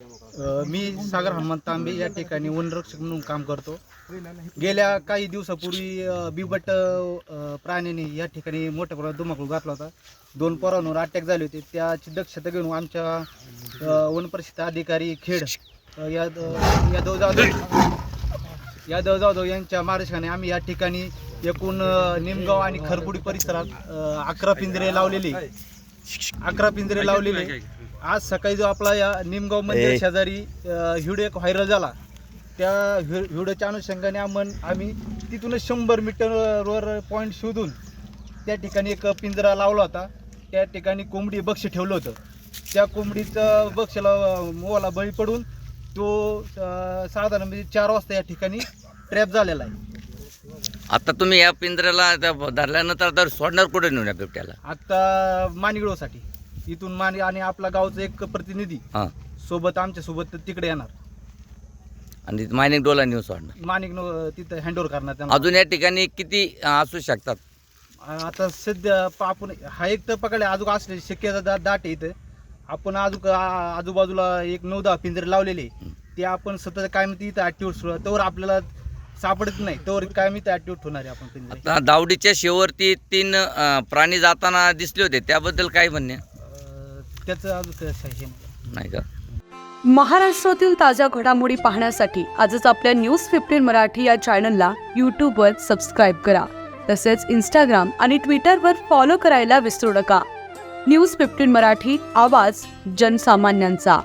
मी सागर हनुमंत तांबे या ठिकाणी वनरक्षक म्हणून काम करतो. गेल्या काही दिवसापूर्वी बिबट प्राण्याने या ठिकाणी मोठ्या प्रमाणात धुमाकूळ घातला होता. दोन पोरांवर अटॅक झाले होते. त्याची दक्षता घेऊन आमच्या अ, वनपरिषद अधिकारी खेड यादव जाधव यादव जाधव यांच्या मार्गदर्शनाने आम्ही या ठिकाणी एकूण निमगाव आणि खरपुडी परिसरात अकरा पिंजरे लावलेले. अकरा पिंजरे लावलेले. आज सकाळी जो आपला या निमगाव मंदिर शेजारी व्हिडिओ एक व्हायरल झाला. त्या व्हि- व्हिडिओच्या अनुषंगाने आम्ही आम्ही तिथूनच शंभर मीटरवर पॉईंट शोधून त्या ठिकाणी एक पिंजरा लावला होता. त्या ठिकाणी कोंबडी बक्ष ठेवलं होतं. त्या कोंबडीचं बक्षाला मोहाला बळी पडून तो साधारण म्हणजे चार वाजता या ठिकाणी ट्रॅप झालेला आहे. आता तुम्ही या पिंजऱ्याला धरल्यानंतर सोडणार कुठे नेऊन बिबट्याला? आता मानिगडोसाठी इथून मानि आणि आपला गावचा एक प्रतिनिधी हां. सोबत आमच्यासोबत तिकडे येणार. आणि मायनिक डोला नेऊन सोडणार. मानिक तिथं हँडओव्हर करणार त्यांना. अजून या ठिकाणी किती अं, असू शकतात? आता सध्या प- आपण हा एक तर पकडले अजून असले शक्यता दा- दाट आहे इथं. आपण अजून आ- आजूबाजूला एक नऊ दहा पिंजरे लावलेले. ते आपण सतत काय म्हणते इथं ऍक्टिव्ह तोवर आपल्याला सापडत नाही. तोवर काय मी ऍक्टिव्ह होणार आहे आपण पिंजरे. आता दावडीच्या शेवरती तीन अं, प्राणी जाताना दिसले होते. त्याबद्दल काय म्हणणे? त्याचं अजून. नाही का? महाराष्ट्रातील ताज्या घडामोडी पाहण्यासाठी आजच आपल्या न्यूज फिफ्टीन मराठी या चॅनलला यूट्यूबवर सबस्क्राईब करा. तसेच इंस्टाग्राम आणि ट्विटरवर फॉलो करायला विसरू नका. न्यूज फिफ्टीन मराठी आवाज जनसामान्यांचा.